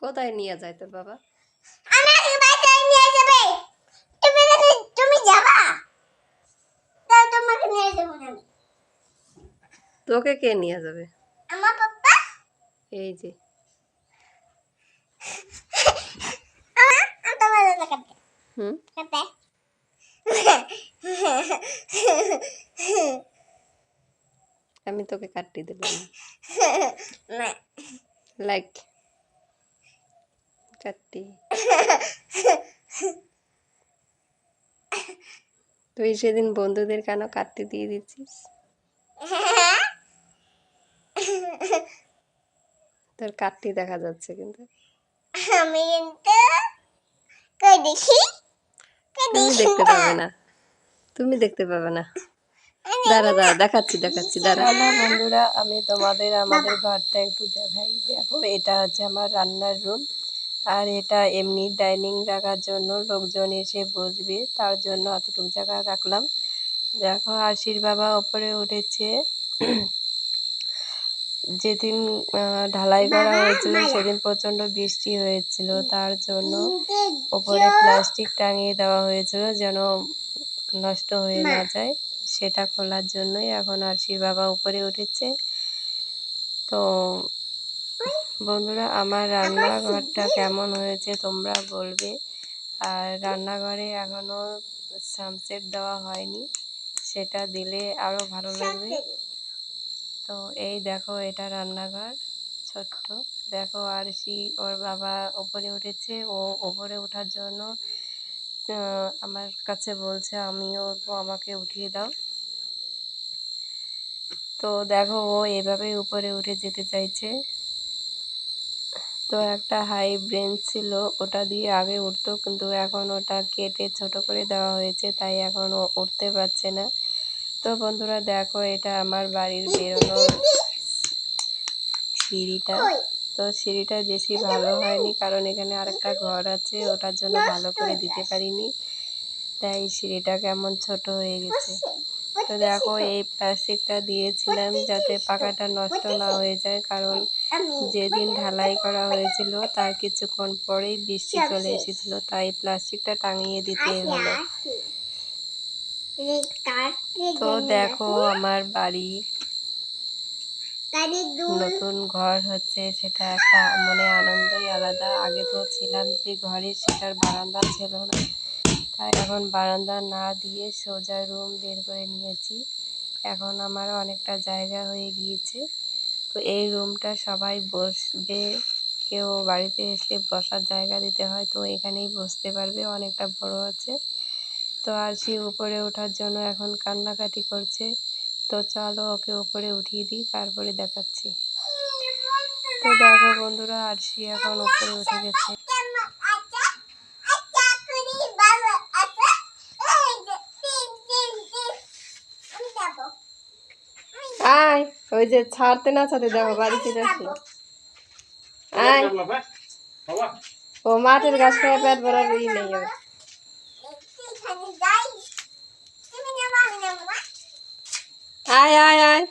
কোথায় নিয়ে যায় তোর বাবা আমাকে বাসায় নিয়ে যাবে। তুমি তুমি যাবা তোমাকে নিয়ে যাব না তোকে কে নিয়ে যাবে? আমার পাপ্পা? এই যে। আমি তোমার কাটতে হুম? আমি তোকে কাটিয়ে দিলাম না। লাইক কাটি তুই সেদিন বন্ধুদের কেন কাটতে দিয়ে দিচ্ছিস? তোর কাটতে দেখা যাচ্ছে কিন্তু। আমি কিন্তু কই দেখি তুমি দেখতে পাবে না। তুমি দেখতে পাবে না। দাঁড়া দাঁড়া দেখাচ্ছি দেখাচ্ছি দাঁড়া। বন্ধুরা আমি তোমাদের আমাদের ঘরটা একটু দেখাই। দেখো এটা হচ্ছে আমার রান্নার রুম আর এটা এমনি ডাইনিং রাখার জন্য লোকজন এসে বসবে তার জন্য অতটুকু জায়গা রাখলাম। দেখো আশির বাবা ওপরে উঠেছে। যেদিন ঢালাই করা হয়েছিল সেদিন প্রচণ্ড বৃষ্টি হয়েছিল। তার জন্য ওপরে প্লাস্টিক টাঙিয়ে দেওয়া হয়েছিল যেন নষ্ট হয়ে না যায়। সেটা খোলার জন্যই এখন আরশির বাবা উপরে উঠেছে। তো বন্ধুরা, আমার রান্নাঘরটা কেমন হয়েছে তোমরা বলবে। আর রান্নাঘরে এখনও সানসেট দেওয়া হয়নি, সেটা দিলে আরও ভালো লাগবে। তো এই দেখো, এটা রান্নাঘর, ছোট্ট। দেখো, আর সি ওর বাবা ওপরে উঠেছে, ও ওপরে ওঠার জন্য আমার কাছে বলছে, আমিও, আমাকে উঠিয়ে দাও। তো দেখো, ও এভাবেই উপরে উঠে যেতে চাইছে। তো একটা হাই ব্রেঞ্চ ছিল, ওটা দিয়ে আগে উঠতো, কিন্তু এখন ওটা কেটে ছোট করে দেওয়া হয়েছে, তাই এখন উঠতে পারছে না। তো বন্ধুরা, দেখো, এটা আমার বাড়ির বেরোনো সিঁড়িটা। তো সিঁড়িটা বেশি ভালো হয়নি, কারণ এখানে আরেকটা ঘর আছে, ওটার জন্য ভালো করে দিতে পারিনি। তাই সিঁড়িটা কেমন ছোট হয়ে গেছে। তো দেখো, এই প্লাস্টিকটা দিয়েছিলাম যাতে পাকাটা নষ্ট না হয়ে যায়, কারণ যেদিন ঢালাই করা হয়েছিল, তার কিছুক্ষণ পরেই বৃষ্টি চলে এসেছিল, তাই প্লাস্টিকটা টাঙিয়ে দিতে হলো। তো দেখো, আমার বাড়ি নতুন ঘর হচ্ছে, সেটা একটা মনে আনন্দই আলাদা। আগে তো ছিলাম যে ঘরে, সেটার বারান্দা ছিল না। তাই এখন বারান্দা না দিয়ে সোজা রুম বের করে নিয়েছি। এখন আমার অনেকটা জায়গা হয়ে গিয়েছে। তো এই রুমটা সবাই বসবে। কেউ বাড়িতে এসে বসার জায়গা দিতে হয়, তো এখানেই বসতে পারবে, অনেকটা বড় আছে। তো আর সে উপরে ওঠার জন্য এখন কান্নাকাটি করছে। তো চলো ওকে উপরে উঠিয়ে দিই, তারপরে দেখাচ্ছি। তো দেখো বন্ধুরা, আরশি এখন উপরে উঠে গেছে আচ্ছা আচ্ছা করি বাবা আচ্ছা এই যে তিন তিন তিন আমি যাব আয় ওই যে ছাড়তে না ছাড়তে দেখো বাড়িতে যাচ্ছি আয়। ও মাঠের গাছ খাওয়া পেট ভরার ই নেই ওর। আয় আয় আয়।